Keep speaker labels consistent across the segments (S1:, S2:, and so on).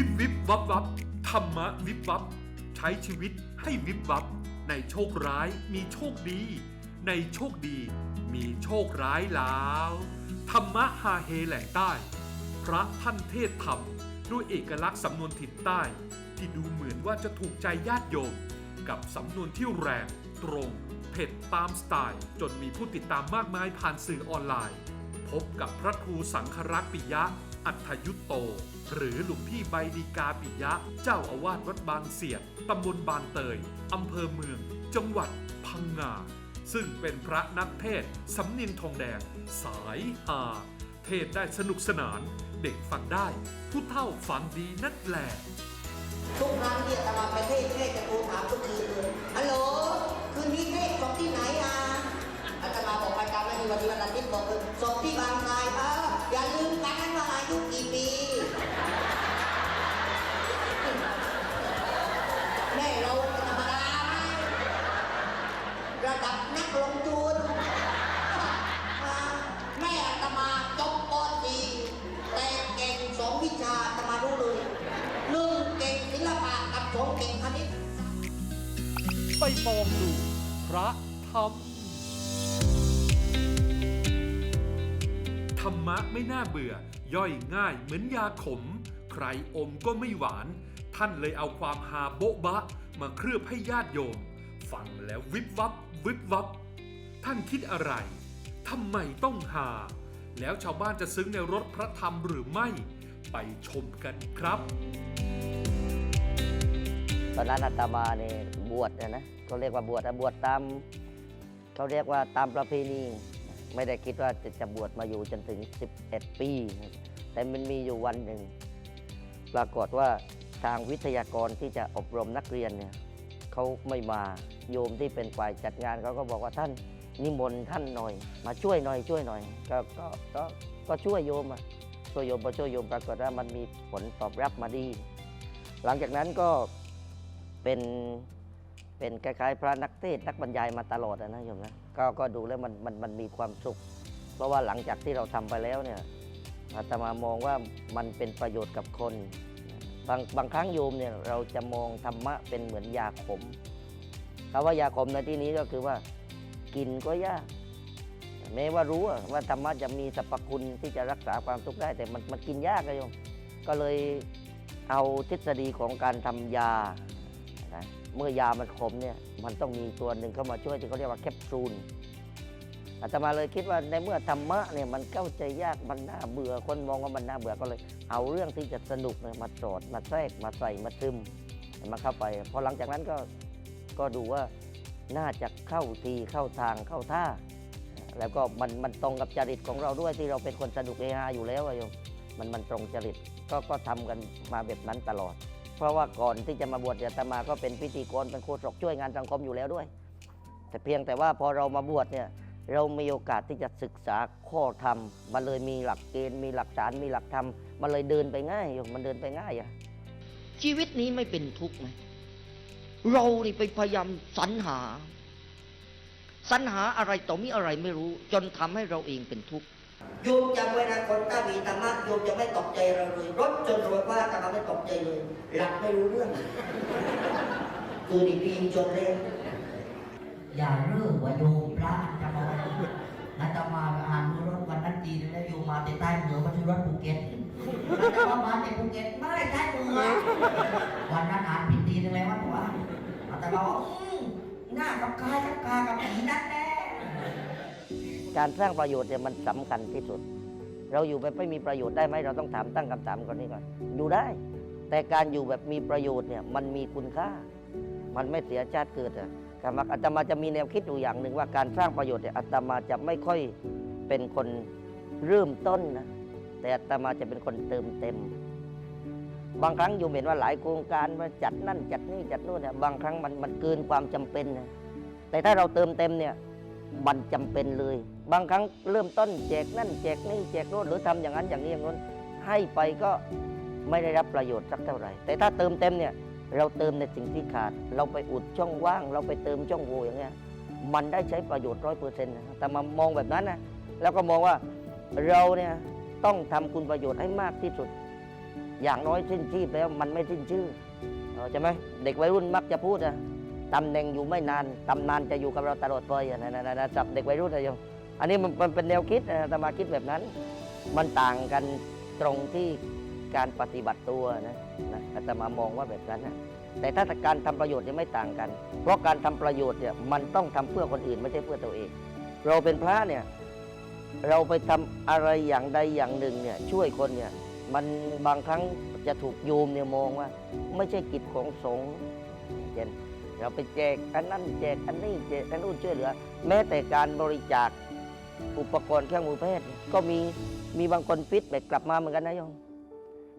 S1: วิบวิบวับวับธรรมะวิบวับ ใช้ชีวิตให้วิบวับ ในโชคร้ายมีโชคดี ในโชคดี มีโชคร้ายแล้วธรรมะฮาเฮแหล่งใต้ พระท่านเทศธรรม ด้วยเอกลักษณ์สำนวนถิ่นใต้ ที่ดูเหมือนว่าจะถูกใจญาติโยม กับสำนวนที่แรง ตรงเผ็ดตามสไตล์จนมีผู้ติดตามมากมายผ่านสื่อออนไลน์ พบกับพระครูสังครักษ์ปิยะ อัธยุตโต หรือหลวงพี่ใบดีกาปิยะ เจ้าอาวาสวัดบางเสียดตำบลบางเตยอำเภอเมือง จังหวัดพังงา ซึ่งเป็นพระนักเทศสำเนียงทองแดง สายฮาเทศได้สนุกสนาน เด็กฟังได้ ผู้เฒ่าฟังดีนักแหล
S2: ทุกครั้งที่อาตมาไปเทศเทศจะโทรถามทุกคืนเลยฮัลโหลคืนนี้เทศสอบที่ไหนอะอาตมาบอกประจำไม่มีวันนี้วันอาทิตย์บอกเลยสอบที่บางทรายเอออย่าลืมกัน ระดับนักลงทุนแม่อาตมาจบปตรีแต่เก่งสองวิชาอาตมารู้เลยหนึ่งเก่งศิลปะกับสองเก่งคณิต
S1: ไปมองดูพระธรรม ธรรมะไม่น่าเบื่อ ย่อยง่ายเหมือนยาขม ใครอมก็ไม่หวาน ท่านเลยเอาความฮาโบ๊ะบะ มาเคลือบให้ญาติโยม ฟังแล้ววิบวับวิบวับ ท่านคิดอะไรทำไมต้องหา แล้วชาวบ้านจะซึ้งในรถพระธรรมหรือไม่ ไปชมกันครับ
S3: ตอนนั้นอาตมาเนี่ยบวชนะนะเขาเรียกว่าบวชนะบวชตามเขาเรียกว่าตามประเพณีไม่ได้คิดว่าจะจะบวชมาอยู่จนถึง 11 ปี แต่มันมีอยู่วันหนึ่ง ปรากฏว่าทางวิทยากรที่จะอบรมนักเรียนเนี่ย เขาไม่มาโยมที่เป็นฝ่ายจัดงานเขาก็บอกว่าท่านนิมนต์ท่านหน่อย มาช่วยหน่อยช่วยหน่อยก็ก็ก็ก็ช่วยโยมอะช่วยโยมพอช่วยโยมปรากฏว่ามันมีผลตอบรับมาดี หลังจากนั้นก็เป็นเป็นคล้ายๆ พระนักเทศน์นักบรรยายมาตลอดนะโยมนะก็ก็ดูแล้วมันมันมันมีความสุข เพราะว่าหลังจากที่เราทำไปแล้วเนี่ยอาตมามองว่ามันเป็นประโยชน์กับคน บางบางครั้งโยมเนี่ยเราจะมองธรรมะเป็นเหมือนยาขมคำว่ายาขมในที่นี้ก็คือว่ากินก็ยากแม้ว่ารู้ว่าธรรมะจะมีสรรพคุณที่จะรักษาความทุกข์ได้ แต่มันมันกินยากอะโยมก็เลยเอาทฤษฎีของการทำยานะเมื่อยามันขมเนี่ยมันต้องมีตัวหนึ่งเข้ามาช่วยที่เขาเรียกว่าแคปซูล อาตมาเลยคิดว่าในเมื่อธรรมะเนี่ยมันเข้าใจยากมันน่าเบื่อคนมองว่ามันน่าเบื่อก็เลย เอาเรื่องที่จะสนุกเนี่ยมาสอดมาแทรกมาใส่มาซึมมาเข้าไปพอหลังจากนั้นก็ก็ดูว่าน่าจะเข้าทีเข้าทางเข้าท่า แล้วก็มันมันตรงกับจริตของเราด้วยที่เราเป็นคนสนุกเฮฮาอยู่แล้วอะโยมมันมันตรงจริตก็ก็ทำกันมาแบบนั้นตลอด เพราะว่าก่อนที่จะมาบวชอาตมาก็เป็นพิธีกรเป็นโฆษกช่วยงานสังคมอยู่แล้วด้วย แต่เพียงแต่ว่าพอเรามาบวชเนี่ย เรามีโอกาสที่จะศึกษาข้อธรรม มันเลยมีหลักเกณฑ์ มีหลักฐาน มีหลักธรรม มันเลยเดินไปง่ายโยมมันเดินไปง่ายอะ
S4: ชีวิตนี้ไม่เป็นทุกข์ไหมเรานี่ไปพยายามสรรหา สรรหาอะไรต่อมีอะไรไม่รู้ จนทำให้เราเองเป็นทุกข์
S2: โยมจำไว้นะคนถ้ามีธรรมะโยมจะไม่ตกใจเราเลยรถจนรวยว่าแต่มาไม่ตกใจเลยหลักไม่รู้เรื่องคือดีๆจนเร็ว
S5: อย่าเรื่องว่าโยมพระจะมา อาตมาอ่านรถวันนั้นดีแล้วโยมมาแต่ใต้เหนือมาที่รถภูเก็ตอาตมามาแต่ภูเก็ตไม่ได้ใต้เหนือวันนั้นอ่านผิดดีนึงแล้วว่าตัวอาตมาบอกอืมหน้ากับกายกับกากับผีนั่นแน่
S3: การสร้างประโยชน์เนี่ยมันสำคัญที่สุด เราอยู่แบบไม่มีประโยชน์ได้ไหมเราต้องถามตั้งคำถามก่อนนี้ก่อนอยู่ได้ แต่การอยู่แบบมีประโยชน์เนี่ยมันมีคุณค่า มันไม่เสียชาติเกิดอะ การมาอาตมาจะมีแนวคิดอยู่อย่างหนึ่งว่าการสร้างประโยชน์เนี่ยอาตมาจะไม่ค่อยเป็นคนเริ่มต้นนะแต่อาตมาจะเป็นคนเติมเต็ม บางครั้งโยมเห็นว่าหลายโครงการมาจัดนั่นจัดนี่จัดนู่นเนี่ยบางครั้งมันมันเกินความจำเป็นนะแต่ถ้าเราเติมเต็มเนี่ยมันจำเป็นเลย บางครั้งเริ่มต้นแจกนั่นแจกนี่แจกโน่นหรือทำอย่างนั้นอย่างนี้อย่างโน้นให้ไปก็ไม่ได้รับประโยชน์สักเท่าไหร่ แต่ถ้าเติมเต็มเนี่ย เราเติมในสิ่งที่ขาด เราไปอุดช่องว่าง เราไปเติมช่องโหว่อย่างเงี้ยมันได้ใช้ประโยชน์ร้อยเปอร์เซ็นต์แต่มามองแบบนั้นนะแล้วก็มองว่าเราเนี่ยต้องทำคุณประโยชน์ให้มากที่สุด อย่างน้อยสิ้นชีพแล้วมันไม่สิ้นชื่อเออใช่ไหมเด็กวัยรุ่นมักจะพูดนะตำแหน่งอยู่ไม่นานตำนานจะอยู่กับเราตลอดไปอะนะนะนะนะจับเด็กวัยรุ่นนะโยมอันนี้มันมันเป็นแนวคิดนะตมาคิดแบบนั้น มันต่างกันตรงที่การปฏิบัติตัวนะ นะอาตมามองว่าแบบนั้นนะแต่ถ้าการทำประโยชน์เนี่ยไม่ต่างกัน เพราะการทำประโยชน์เนี่ยมันต้องทำเพื่อคนอื่นไม่ใช่เพื่อตัวเอง เราเป็นพระเนี่ยเราไปทำอะไรอย่างใดอย่างหนึ่งเนี่ยช่วยคนเนี่ยมันบางครั้งจะถูกโยมเนี่ยมองว่า ไม่ใช่กิจของสงฆ์เช่นเราไปแจกอันนั้นแจกอันนี้แจกอันนู้นช่วยเหลือ แม้แต่การบริจาคอุปกรณ์เครื่องมือแพทย์ ก็มีมีบางคนฟิตแบบกลับมาเหมือนกันนะโยม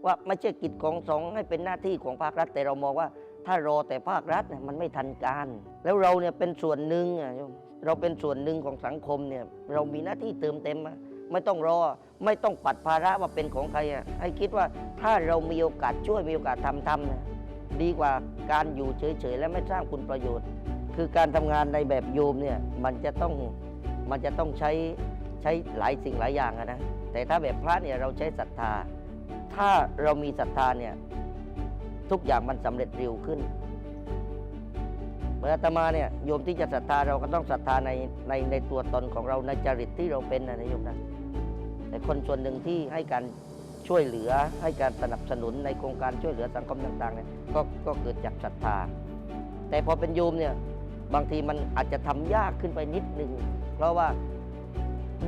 S3: ว่าไม่ใช่กิจของสงฆ์ให้เป็นหน้าที่ของภาครัฐ แต่เรามองว่าถ้ารอแต่ภาครัฐเนี่ยมันไม่ทันการ แล้วเราเนี่ยเป็นส่วนหนึ่งอะโยมเราเป็นส่วนหนึ่งของสังคมเนี่ยเรามีหน้าที่เติมเต็มอะไม่ต้องรอไม่ต้องปัดภาระว่าเป็นของใครอะให้คิดว่าถ้าเรามีโอกาสช่วยมีโอกาสทำทำเนะดีกว่าการอยู่เฉยๆ และไม่สร้างคุณประโยชน์ คือการทำงานในแบบโยมเนี่ยมันจะต้องมันจะต้องใช้ใช้หลายสิ่งหลายอย่างนะแต่ถ้าแบบพระเนี่ยเราใช้ศรัทธา ถ้าเรามีศรัทธาเนี่ย ทุกอย่างมันสำเร็จเร็วขึ้นเมื่ออาตมาเนี่ยโยมที่จะศรัทธาเราก็ต้องศรัทธาในในในตัวตนของเราในจริตที่เราเป็นนะนะโยมนะแต่คนส่วนหนึ่งที่ให้การช่วยเหลือให้การสนับสนุนในโครงการช่วยเหลือสังคมต่างๆเนี่ยก็ก็เกิดจากศรัทธา แต่พอเป็นโยมเนี่ยบางทีมันอาจจะทำยากขึ้นไปนิดนึงเพราะว่า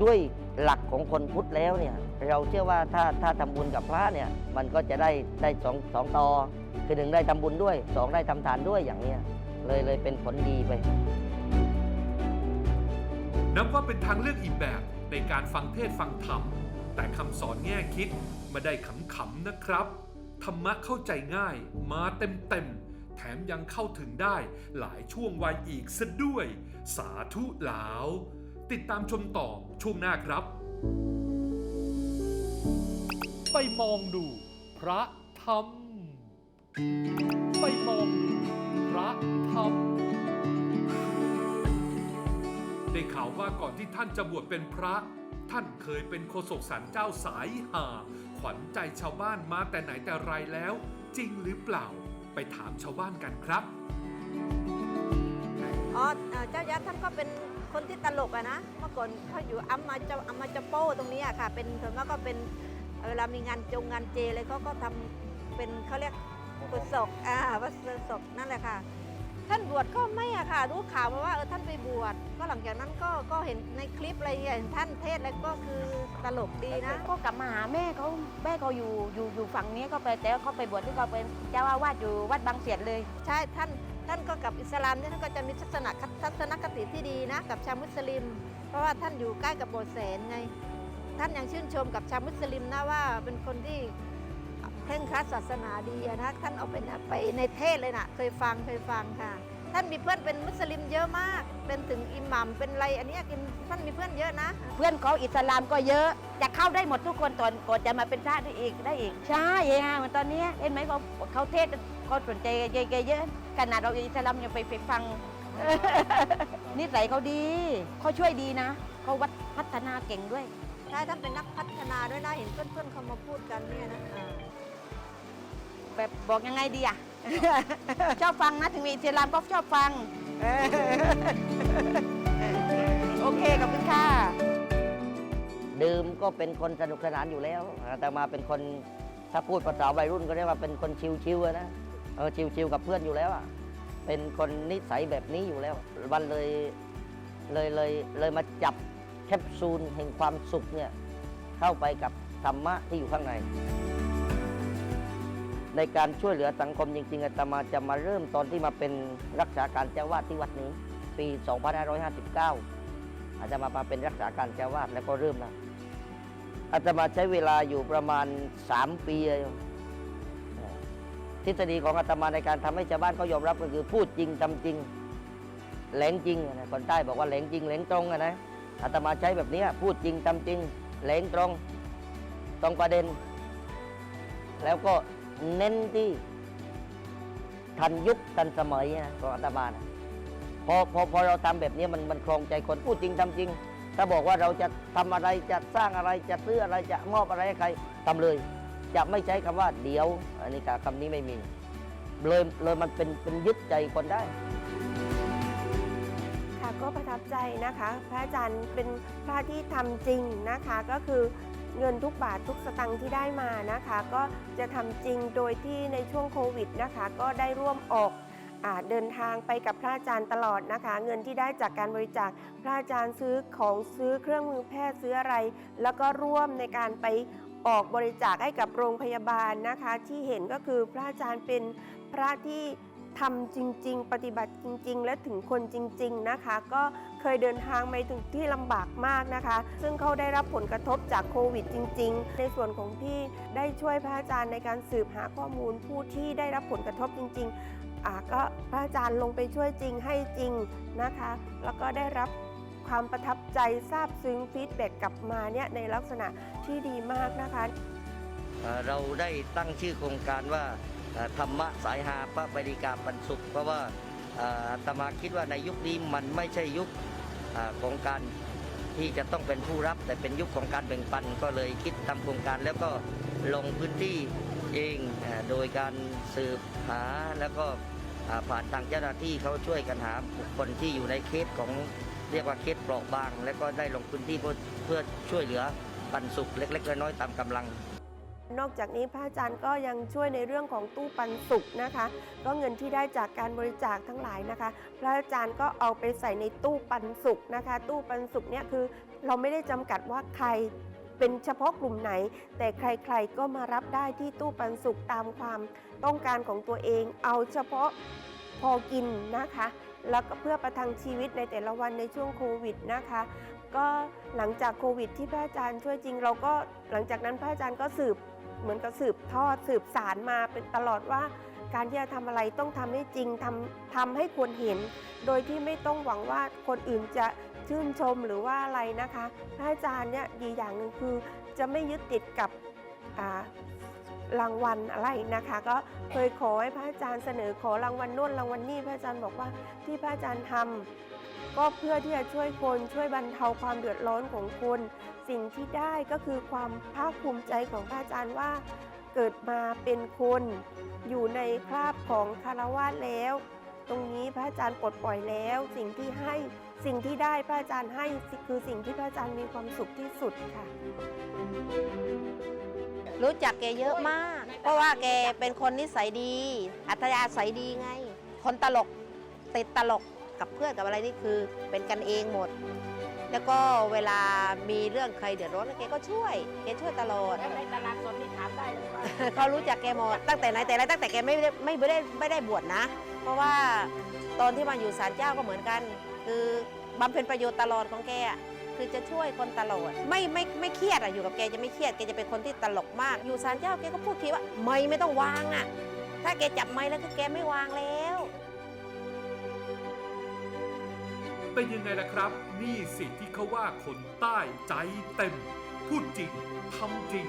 S3: ด้วย หลักของคนพุทธแล้วเนี่ยเราเชื่อว่าถ้าถ้าทำบุญกับพระเนี่ยมันก็จะได้ได้สองสองต่อคือหนึ่งได้ทำบุญด้วยสองได้ทำทานด้วยอย่างเนี้ยเลยเลยเป็นผลดีไป
S1: นับว่าเป็นทางเลือกอีกแบบในการฟังเทศฟังธรรม แต่คำสอนแง่คิดไมาได้ขำๆนะครับ ธรรมะเข้าใจง่ายมาเต็มๆ แถมยังเข้าถึงได้หลายช่วงวัยอีกซะด้วย สาธุหลาว ติดตามชมต่อช่วงหน้าครับ ไปมองดู พระธรรม ไปมองดูพระธรรมได้ข่าวว่าก่อนที่ท่านจะบวชเป็นพระ ท่านเคยเป็นโฆษกสารเจ้าสายหา ขวัญใจชาวบ้านมาแต่ไหนแต่ไรแล้ว จริงหรือเปล่า ไปถามชาวบ้านกันครับ
S6: อ๋อเจ้ายัดท่านก็เป็น คนที่ตลกอะนะ เมื่อก่อนเขาอยู่อัมมาเจ้าอัมมาเจ้าโป้ตรงนี้อะค่ะ เป็นส่วนมากก็เป็นเวลามีงานจงงานเจอะไรเขาก็ทำเป็นเขาเรียกกุศลอ่าวัดศพนั่นแหละค่ะ ท่านบวชก็ไม่อะค่ะ รู้ข่าวมาว่าเออท่านไปบวชก็หลังจากนั้นก็ก็เห็นในคลิปอะไรเงี้ยเห็นท่านเทศน์แล้วก็คือตลกดีนะ
S7: ก็กลับมาหาแม่เขาแม่เขาอยู่อยู่อยู่ฝั่งนี้ก็ไปแต่ว่าเขาไปบวชที่เขาเป็นเจ้าอาวาสอยู่วัดบางเสียดเลย
S6: ใช่ท่าน ท่านก็กับอิสลามเนี่ยท่านก็จะมีทัศนคทัศนคติที่ดีนะกับชาวมุสลิม เพราะว่าท่านอยู่ใกล้กับโบสถ์แสนไง ท่านยังชื่นชมกับชาวมุสลิมนะว่าเป็นคนที่เคร่งครัดศาสนาดีอะนะท่านเอาไปนะไปในเทศเลยนะเคยฟังเคยฟังค่ะ ท่านมีเพื่อนเป็นมุสลิมเยอะมาก เป็นถึงอิหมัมเป็นอะไรอันเนี้ยกินท่านมีเพื่อนเยอะนะ
S7: เพื่อนเขาอิสลามก็เยอะจะเข้าได้หมดทุกคนตอนก่อนจะมาเป็นพระได้อีกได้อีกใช่ฮะเหมือนตอนเนี้ยเห็นไหมเขาเขาเทศน์ เขาสนใจเยอะๆเยอะขนาดเราอิสลามยังไปไปฟัง นิสัยเขาดีเขาช่วยดีนะเขาวัดพัฒนาเก่งด้วย
S6: ใช่ท่านเป็นนักพัฒนาด้วยนะเห็นเพื่อนๆเขามาพูดกันเนี่ยนะอ่า
S7: แบบบอกยังไงดีอะชอบฟังนะถึงมีอิสลามก็ชอบฟังเออโอเคขอบคุณค่ะ
S3: ดื่มก็เป็นคนสนุกสนานอยู่แล้วแต่มาเป็นคนถ้าพูดภาษาวัยรุ่นก็เรียกว่าเป็นคนชิวๆอะนะ เออชิวๆกับเพื่อนอยู่แล้วอะเป็นคนนิสัยแบบนี้อยู่แล้ว วันเลยเลยเลยเลยมาจับแคปซูลแห่งความสุขเนี่ยเข้าไปกับธรรมะที่อยู่ข้างใน ในการช่วยเหลือสังคมจริงๆอาตมาจะมาเริ่มตอนที่มาเป็นรักษาการเจ้าวาดที่วัดนี้ ปี 2559 อาจจะมามาเป็นรักษาการเจ้าวาดแล้วก็เริ่มแล้วอาจจะมาใช้เวลาอยู่ประมาณ 3 ปีเลย ทฤษฎีของอาตมาในการทำให้ชาวบ้านเขายอมรับก็คือพูดจริงทำจริงแหลงจริงนะคนใต้บอกว่าแหลงจริงแหลงตรงอะนะอาตมาใช้แบบนี้พูดจริงทำจริงแหลงตรงตรงประเด็น แล้วก็เน้นที่ทันยุคทันสมัยนะของอาตมานะพอพอพอเราทำแบบนี้มันมันคลองใจคนพูดจริงทำจริง ถ้าบอกว่าเราจะทำอะไรจะสร้างอะไรจะซื้ออะไรจะมอบอะไรให้ใครทำเลย จะไม่ใช้คำว่าเดี๋ยว อันนี้กับคำนี้ไม่มี เลยเลยมันเป็นเป็นยึดใจคนได้
S8: ค่ะก็ประทับใจนะคะ พระอาจารย์เป็นพระที่ทำจริงนะคะ ก็คือเงินทุกบาททุกสตังค์ที่ได้มานะคะ ก็จะทำจริงโดยที่ในช่วงโควิดนะคะ ก็ได้ร่วมออกอเดินทางไปกับพระอาจารย์ตลอดนะคะ เงินที่ได้จากการบริจาคพระอาจารย์ซื้อของซื้อเครื่องมือแพทย์ซื้ออะไร แล้วก็ร่วมในการไป ออกบริจาคให้กับโรงพยาบาลนะคะ ที่เห็นก็คือพระอาจารย์เป็นพระที่ทำจริง ๆ ปฏิบัติจริง ๆ และถึงคนจริง ๆนะคะ ก็เคยเดินทางไปถึงที่ลำบากมากนะคะ ซึ่งเขาได้รับผลกระทบจากโควิดจริง ๆ ในส่วนของพี่ได้ช่วยพระอาจารย์ในการสืบหาข้อมูลผู้ที่ได้รับผลกระทบจริง ๆ ก็พระอาจารย์ลงไปช่วยจริงให้จริงนะคะ แล้วก็ได้รับ ความประทับใจซาบซึ้งฟีดแบ็กกลับมาเนี่ยในลักษณะที่ดีมากนะคะ
S3: เราได้ตั้งชื่อโครงการว่าธรรมะสายหาพระบริการปันสุข เพราะว่าตมาคิดว่าในยุคนี้มันไม่ใช่ยุคของการที่จะต้องเป็นผู้รับ แต่เป็นยุคของการแบ่งปันก็เลยคิดทำโครงการแล้วก็ลงพื้นที่เองโดยการสืบหาแล้วก็ผ่านทางเจ้าหน้าที่เขาช่วยกันหาบุคคลที่อยู่ในเคสของ เรียกว่าเคสเปราะบาง แล้วก็ได้ลงพื้นที่เพื่อเพื่อช่วยเหลือปันสุขเล็ก ๆ น้อยๆตามกำลัง
S8: นอกจากนี้พระอาจารย์ก็ยังช่วยในเรื่องของตู้ปันสุขนะคะ ก็เงินที่ได้จากการบริจาคทั้งหลายนะคะ พระอาจารย์ก็เอาไปใส่ในตู้ปันสุขนะคะ ตู้ปันสุขเนี่ยคือเราไม่ได้จำกัดว่าใครเป็นเฉพาะกลุ่มไหน แต่ใครๆก็มารับได้ที่ตู้ปันสุขตามความต้องการของตัวเอง เอาเฉพาะพอกินนะคะ แล้วก็เพื่อประทังชีวิตในแต่ละวันในช่วงโควิดนะคะ ก็หลังจากโควิด ที่พระอาจารย์ช่วยจริง เราก็หลังจากนั้นพระอาจารย์ก็สืบเหมือนกับสืบทอดสืบสารมาเป็นตลอดว่า การที่จะทำอะไรต้องทำให้จริงทำทำให้คนเห็น โดยที่ไม่ต้องหวังว่าคนอื่นจะชื่นชมหรือว่าอะไรนะคะ พระอาจารย์เนี่ยดีอย่างหนึ่งคือจะไม่ยึดติดกับอ่า รางวัลอะไรนะคะ ก็เคยขอให้พระอาจารย์เสนอขอรางวัลโน่นรางวัลนี่พระอาจารย์บอกว่าที่พระอาจารย์ทำก็เพื่อที่จะช่วยคนช่วยบรรเทาความเดือดร้อนของคน สิ่งที่ได้ก็คือความภาคภูมิใจของพระอาจารย์ว่า เกิดมาเป็นคนอยู่ในคราบของคารวะแล้ว ตรงนี้พระอาจารย์ปลดปล่อยแล้ว สิ่งที่ให้สิ่งที่ได้พระอาจารย์ให้คือสิ่งที่พระอาจารย์มีความสุขที่สุดค่ะ
S6: รู้จักแกเยอะมาก เพราะว่าแกเป็นคนนิสัยดี อัธยาศัยดีไง คนตลกติดตลกกับเพื่อนกับอะไรนี่คือ เป็นกันเองหมด แล้วก็เวลามีเรื่องใครเดือดร้อนแกก็ช่วยแกช่วยตลอด
S7: ในตลาดสดนี่ถามได้หรือเปล่า
S6: เขารู้จักแกหมดตั้งแต่ไหนแต่ไรตั้งแต่แกไม่ได้ไม่ได้ไม่ได้บวชนะ เพราะว่าตอนที่มาอยู่ศาลเจ้าก็เหมือนกัน คือบำเพ็ญประโยชน์ตลอดของแกอะ คือจะช่วยคนตลอดไม่ไม่ไม่เครียดอะอยู่กับแกจะไม่เครียดแกจะเป็นคนที่ตลกมาก อยู่ศาลเจ้าแกก็พูดทีว่าไม่ไม่ต้องวางอะถ้าแกจับไม้แล้วก็แกไม่วางแล้ว
S1: เป็นยังไงล่ะครับ นี่สิที่เขาว่าคนใต้ใจเต็ม พูดจริงทำจริง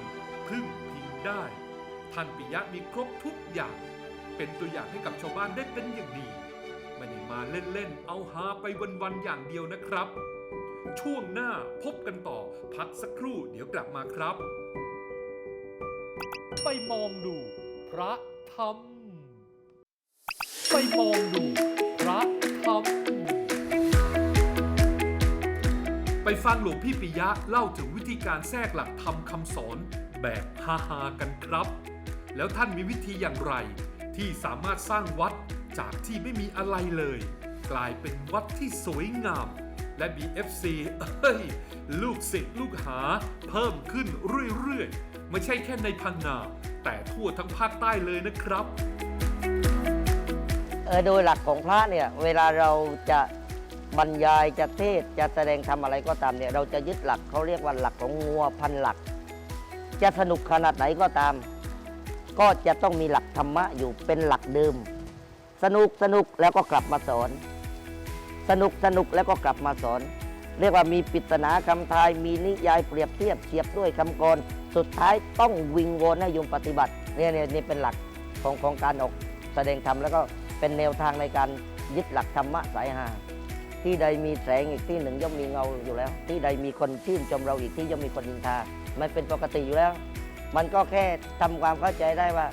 S1: พึ่งพิงได้ท่านปิยะมีครบทุกอย่าง เป็นตัวอย่างให้กับชาวบ้านได้เป็นอย่างดีไม่ได้มาเล่นๆ เอาฮาไปวันๆอย่างเดียวนะครับ ช่วงหน้าพบกันต่อ พักสักครู่เดี๋ยวกลับมาครับ ไปมองดู พระธรรม ไปมองดู พระธรรม ไปฟังหลวงพี่ปิยะเล่าถึงวิธีการแทรกหลักธรรมคำสอนแบบฮาๆกันครับ แล้วท่านมีวิธีอย่างไร ที่สามารถสร้างวัดจากที่ไม่มีอะไรเลย กลายเป็นวัดที่สวยงาม และมี FC เอ้ย ลูกศิษย์ลูกหาเพิ่มขึ้นเรื่อยๆ ไม่ใช่แค่ในพังงาแต่ทั่วทั้งภาคใต้เลยนะครับ
S3: เออโดยหลักของพระเนี่ย เวลาเราจะบรรยายจะเทศจะแสดงทำอะไรก็ตามเนี่ย เราจะยึดหลักเขาเรียกว่าหลักของงัวพันหลัก จะสนุกขนาดไหนก็ตาม ก็จะต้องมีหลักธรรมะอยู่เป็นหลักเดิม สนุกสนุกแล้วก็กลับมาสอน สนุกสนุกแล้วก็กลับมาสอน เรียกว่ามีปริศนาคำทาย มีนิยายเปรียบเทียบเทียบด้วยคำกร สุดท้ายต้องวิงวอนให้โยมปฏิบัติเนี่ยเนี่ยนี่เป็นหลักของของการออกแสดงธรรมแล้วก็เป็นแนวทางในการยึดหลักธรรมะสายหาที่ใดมีแสงอีกที่หนึ่งย่อมมีเงาอยู่แล้ว ที่ใดมีคนชื่นชมเราอีกที่ย่อมมีคนนินทา มันเป็นปกติอยู่แล้ว มันก็แค่ทำความเข้าใจได้ว่า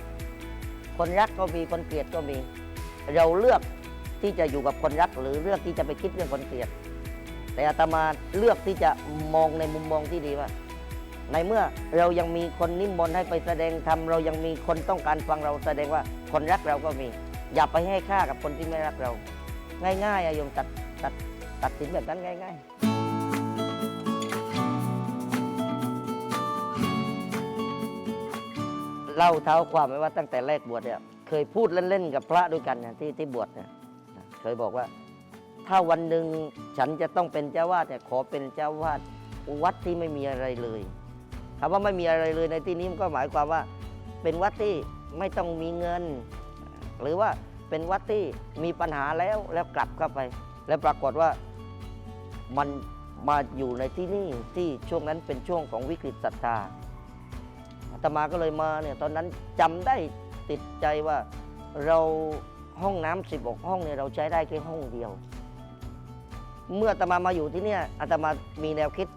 S3: คนรักก็มีคนเกลียดก็มี เราเลือก ที่จะอยู่กับคนรักหรือเลือกที่จะไปคิดเรื่องคนเกลียด แต่อาตมาเลือกที่จะมองในมุมมองที่ดีว่า ในเมื่อเรายังมีคนนิมนต์ให้ไปแสดงธรรมเรายังมีคนต้องการฟังเราแสดงว่าคนรักเราก็มี อย่าไปให้ค่ากับคนที่ไม่รักเรา ง่ายๆอะโยมตัดตัดตัดสินแบบนั้นง่าย ๆเล่าเท้าความไว้ว่าตั้งแต่แรกบวชเนี่ยเคยพูดเล่นๆกับพระด้วยกันเนี่ยที่ที่บวชเนี่ย เคยบอกว่า ถ้าวันหนึ่งฉันจะต้องเป็นเจ้าวาดเนี่ยขอเป็นเจ้าวาดวัดที่ไม่มีอะไรเลยคำว่าไม่มีอะไรเลยในที่นี้มันก็หมายความว่า เป็นวัดที่ไม่ต้องมีเงิน หรือว่าเป็นวัดที่มีปัญหาแล้วแล้วกลับเข้าไป แล้วปรากฏว่ามันมาอยู่ในที่นี่ที่ช่วงนั้นเป็นช่วงของวิกฤตศรัทธาอาตมาก็เลยมาเนี่ยตอนนั้นจำได้ติดใจว่าเรา ห้องน้ำสิบกห้องเนี่ยเราใช้ได้แค่ห้องเดียว เมื่ออาตมามาอยู่ที่เนี่ยอาตมามีแนวคิด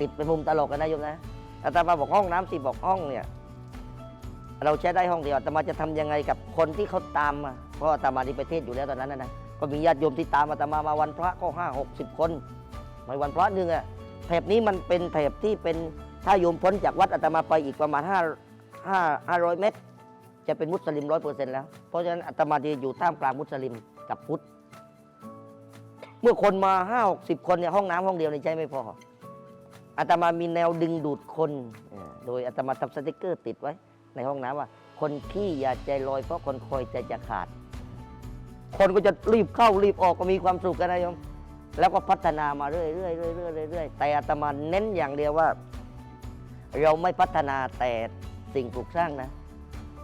S3: ติดเป็นมุมตลกกันนะโยมนะอาตมาบอกห้องน้ำสิบกห้องเนี่ยเราใช้ได้ห้องเดียวอาตมาจะทำยังไงกับคนที่เขาตามมาเพราะอาตมาที่ประเทศอยู่แล้วตอนนั้นนะนะก็มีญาติโยมที่ตามอาตมามาวันพระก็ห้าหกสิบคนในวันพระหนึ่งอะแถบนี้มันเป็นแถบที่เป็นถ้าโยมพ้นจากวัดอาตมาไปอีกประมาณห้าห้าห้าร้อยเมตร จะเป็นมุสลิมร้อยเปอร์เซ็นต์แล้ว เพราะฉะนั้นอาตมาจะอยู่ท่ามกลางมุสลิมกับพุทธ เมื่อคนมาห้าหกสิบคนเนี่ยห้องน้ำห้องเดียวในใจไม่พออาตมามีแนวดึงดูดคน โดยอาตมาทำสติกเกอร์ติดไว้ ในห้องน้ำว่า คนขี้อย่าใจลอยเพราะคนคอยใจจะขาด คนก็จะรีบเข้ารีบออกก็มีความสุขกันนะโยมแล้วก็พัฒนามาเรื่อยๆเรื่อยๆเรื่อยๆเรื่อยๆแต่อาตมาเน้นอย่างเดียวว่า เราไม่พัฒนาแต่สิ่งปลูกสร้างนะ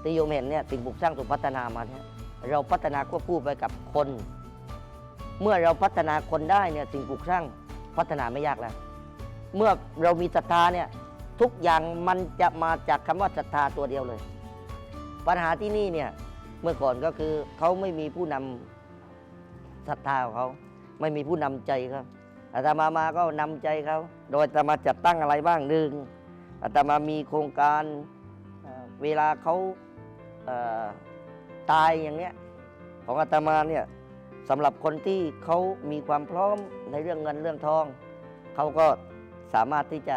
S3: ที่โยมเห็นเนี่ยสิ่งปลูกสร้างถูกพัฒนามาเนี่ยเราพัฒนาควบคู่ไปกับคน เมื่อเราพัฒนาคนได้เนี่ยสิ่งปลูกสร้างพัฒนาไม่ยากแล้ว เมื่อเรามีศรัทธาเนี่ยทุกอย่างมันจะมาจากคำว่าศรัทธาตัวเดียวเลย ปัญหาที่นี่เนี่ยเมื่อก่อนก็คือเขาไม่มีผู้นำศรัทธาของเขาไม่มีผู้นำใจเขาอาตมามาก็นำใจเขาโดยอาตมาจัดตั้งอะไรบ้างหนึ่งอาตมามีโครงการเวลาเขา ตายอย่างเนี้ยของอาตมาเนี่ยสำหรับคนที่เขามีความพร้อมในเรื่องเงินเรื่องทอง เขาก็สามารถที่จะ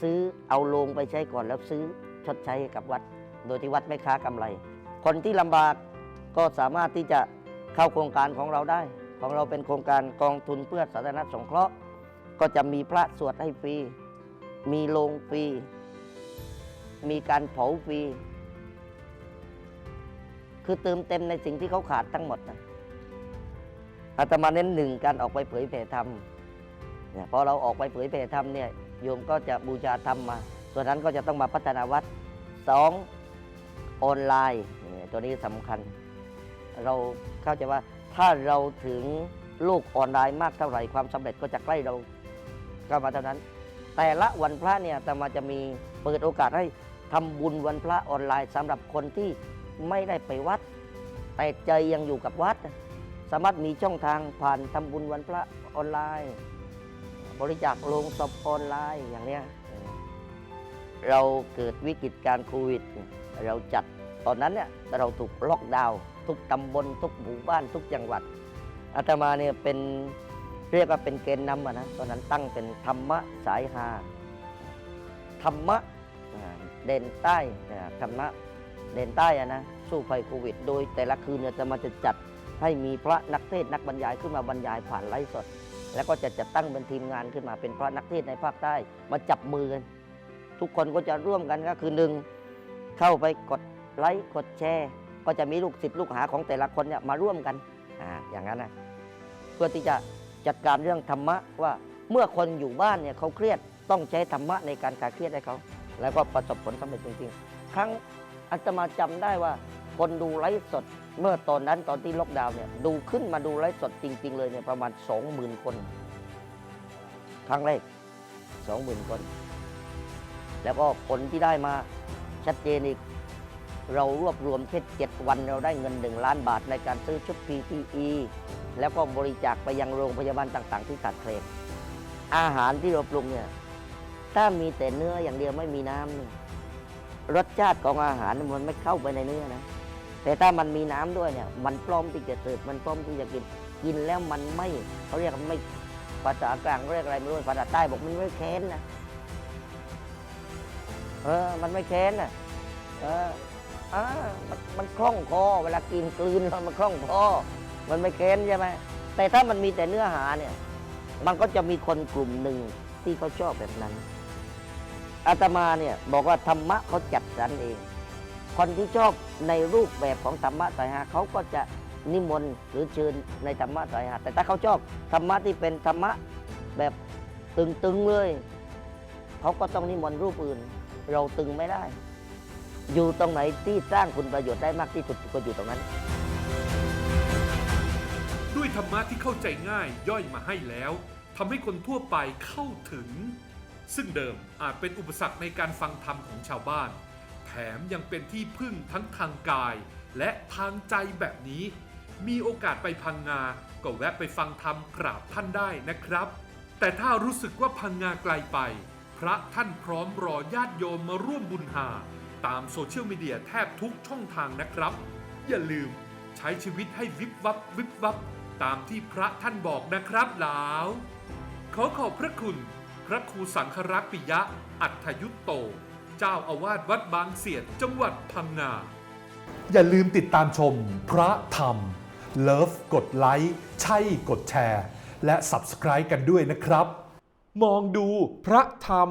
S3: ซื้อเอาโลงไปใช้ก่อนแล้วซื้อชดใช้กับวัด โดยที่วัดไม่ค้ากำไร คนที่ลำบากก็สามารถที่จะเข้าโครงการของเราได้ ของเราเป็นโครงการกองทุนเพื่อสาธารณสงเคราะห์ ก็จะมีพระสวดให้ฟรี มีโรงฟรี มีการเผาฟรี คือเติมเต็มในสิ่งที่เขาขาดทั้งหมดนะอาตมาเน้นหนึ่งการออกไปเผยแผ่ธรรมเนี่ยพอเราออกไปเผยแผ่ธรรมเนี่ยโยมก็จะบูชาธรรมมา ส่วนนั้นก็จะต้องมาพัฒนาวัดสองออนไลน์เนี่ยตัวนี้สำคัญ เราเข้าใจว่าถ้าเราถึงโลกออนไลน์มากเท่าไหร่ความสำเร็จก็จะใกล้เราเข้ามาเท่านั้น แต่ละวันพระเนี่ยแต่มาจะมีเปิดโอกาสให้ทำบุญวันพระออนไลน์สำหรับคนที่ ไม่ได้ไปวัด แต่ใจยังอยู่กับวัด สามารถมีช่องทางผ่านทำบุญวันพระออนไลน์ บริจาคโลงศพออนไลน์อย่างเนี้ยเราเกิดวิกฤตการโควิด เราจัดตอนนั้นเนี่ยเราถูกล็อกดาวน์ทุกตำบลทุกหมู่บ้านทุกจังหวัดอาตมาเนี่ยเป็นเรียกว่าเป็นเกณฑ์นำนะตอนนั้นตั้งเป็นธรรมะสายฮาธรรมะเด่นใต้ธรรมะ เด่นใต้อะนะสู้ภัยโควิด โดยแต่ละคืนเนี่ยจะมาจะจัดให้มีพระนักเทศน์นักบรรยายขึ้นมาบรรยายผ่านไลฟ์สด แล้วก็จะจัดตั้งเป็นทีมงานขึ้นมาเป็นพระนักเทศน์ในภาคใต้ มาจับมือกัน ทุกคนก็จะร่วมกันก็คือหนึ่งเข้าไปกดไลค์กดแชร์ก็จะมีลูกศิษย์ลูกหาของแต่ละคนเนี่ยมาร่วมกันอ่าอย่างนั้นนะเพื่อที่จะจัดการเรื่องธรรมะว่าเมื่อคนอยู่บ้านเนี่ยเขาเครียดต้องใช้ธรรมะในการคลายเครียดให้เขา แล้วก็ประสบผลสำเร็จจริงๆ ครั้ง อาตมาจำได้ว่าคนดูไลฟ์สด เมื่อตอนนั้นตอนที่ล็อกดาวน์เนี่ยดูขึ้นมาดูไลฟ์สดจริง ๆ เลยเนี่ยประมาณ 20,000 คน ครั้งแรก 20,000 คน แล้วก็ผลที่ได้มาชัดเจนอีก เรารวบรวมแค่เจ็ดวันเราได้เงิน 1 ล้านบาทในการซื้อชุด PPE แล้วก็บริจาคไปยังโรงพยาบาลต่างๆ ที่ขาดแคลนอาหารที่เราปรุงเนี่ยถ้ามีแต่เนื้ออย่างเดียวไม่มีน้ำเนี่ย รสชาติของอาหารมันไม่เข้าไปในเนื้อนะ แต่ถ้ามันมีน้ำด้วยเนี่ย มันพร้อมที่จะเสิร์ฟมันพร้อมที่จะกิน กินแล้วมันไม่เขาเรียกไม่ภาษากลางเขาเรียกอะไรไม่รู้ภาษาใต้บอกมันไม่แค้นนะเออ มันไม่แค้นนะเอออ่ามันมันคล่องคอเวลากินกลืนมันคล่องคอมันไม่แค้นใช่ไหมแต่ถ้ามันมีแต่เนื้อหาเนี่ย มันก็จะมีคนกลุ่มหนึ่งที่เขาชอบแบบนั้น อาตมาเนี่ยบอกว่าธรรมะเขาจัดสรรเอง คนที่ชอบในรูปแบบของธรรมะสายหาเขาก็จะนิมนต์หรือเชิญในธรรมะสายหาแต่ถ้าเขาชอบธรรมะที่เป็นธรรมะแบบตึงๆเลย เขาก็ต้องนิมนต์รูปอื่น เราตึงไม่ได้ อยู่ตรงไหนที่สร้างคุณประโยชน์ได้มากที่สุดก็อยู่ตรงนั้น
S1: ด้วยธรรมะที่เข้าใจง่ายย่อยมาให้แล้วทำให้คนทั่วไปเข้าถึง ซึ่งเดิมอาจเป็นอุปสรรคในการฟังธรรมของชาวบ้าน แถมยังเป็นที่พึ่งทั้งทางกาย และทางใจแบบนี้ มีโอกาสไปพังงา ก็แวะไปฟังธรรมกราบท่านได้นะครับ แต่ถ้ารู้สึกว่าพังงาไกลไป พระท่านพร้อมรอญาติโยมมาร่วมบุญหา ตามโซเชียลมีเดียแทบทุกช่องทางนะครับ อย่าลืมใช้ชีวิตให้วิบวับวิบวับตามที่พระท่านบอกนะครับหลาวขอขอบพระคุณ พระครูสังครักษ์ปิยะ อัธยุตโต เจ้าอาวาสวัดบางเสียดจังหวัดพังงา
S9: อย่าลืมติดตามชมพระธรรม เลิฟกดไลค์ ใช่กดแชร์ และ Subscribe กันด้วยนะครับ มองดูพระธรรม